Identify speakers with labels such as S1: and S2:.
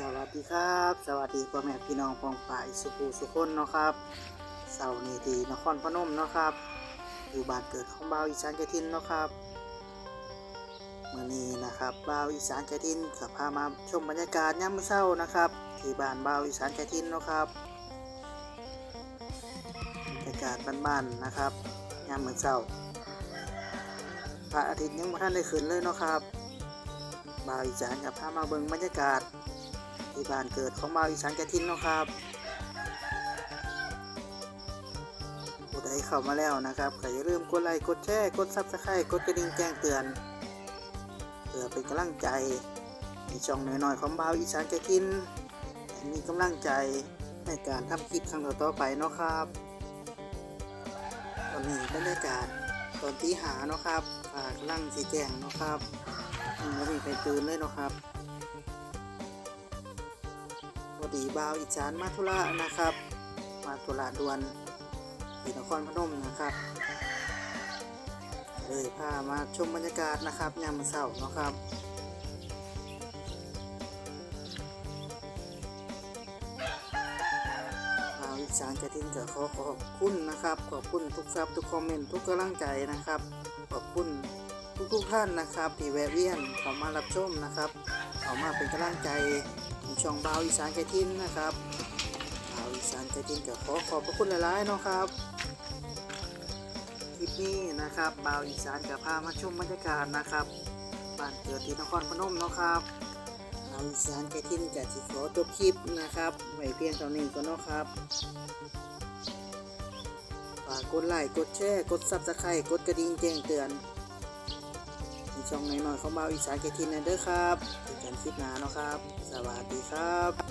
S1: สวัสดีครับ สวัสดีพ่อแม่พี่น้องปองป่ายสุภูสุคนเนาะครับเสาร์นี้ที่นครพนมเนาะครับ อยู่บ้านเกิดของบ่าวอีสานแกทินเนาะครับมื่อนี้นะครับบ่าวอีสานแกทินกับพามาชมบรรยากาศยามเช้านะครับ ที่บ้านบ่าวอีสานแกทินเนาะครับบรรยากาศบ้านๆนะครับยามมื้อเช้าพระอาทิตย์ยังไม่ทันได้ขึ้นเลยเนาะครับบ่าวอีสานกับพามาเบิ่งบรรยากาศ ที่บ้านเกิดของบ่าวอีสานแกทินเนาะครับผู้ใดเข้ามาแล้วนะครับก็อย่าลืมกดไลค์กดแชร์กดซับสไครต์กดกระดิ่งแจ้งเตือนเพื่อเป็นกำลังใจในช่องน้อยๆของบ่าวอีสานแกทินมีกำลังใจในการทำคลิปครั้งต่อๆไปเนาะครับตอนนี้บรรยากาศตอนตีหาเนาะครับฝากลั่งสีแจงเนาะครับยังไม่มีใครตื่นเลยเนาะครับ อดีบ่าวอีสานมาธุระนะครับ มาธุระด่วนที่นครพนมนะครับ เลยพามาชมบรรยากาศนะครับยามมื้อเช้าเนาะครับบ่าวอีสานกระทินก็ขอขอบคุณนะครับ ขอบคุณทุกซับทุกคอมเมนต์ทุกกำลังใจนะครับ ขอบคุณ ทุกๆท่านนะครับที่แวะเวียนเข้ามารับชมนะครับเข้ามาเป็นกำลังใจในช่องบาวอีสานแกทินนะครับบาวอีสานแกทินก็ขอขอบพระคุณหลายๆนะครับคลิปนี้นะครับบาวอีสานกับพามาชมบรรยากาศนะครับบ้านเกิดที่นครพนมนะครับบาวอีสานแกทินจะสิขอจบคลิปนะครับไว้เพียงเท่านี้ก็เนะครับฝากกดไลค์กดแชร์กดซับสไครต์กดกระดิ่งแจ้งเตือน ในช่องน้อยเของบาอีสานเกทินนะเด้อครับเจอกันคลิปหน้าเนาะครับ สวัสดีครับ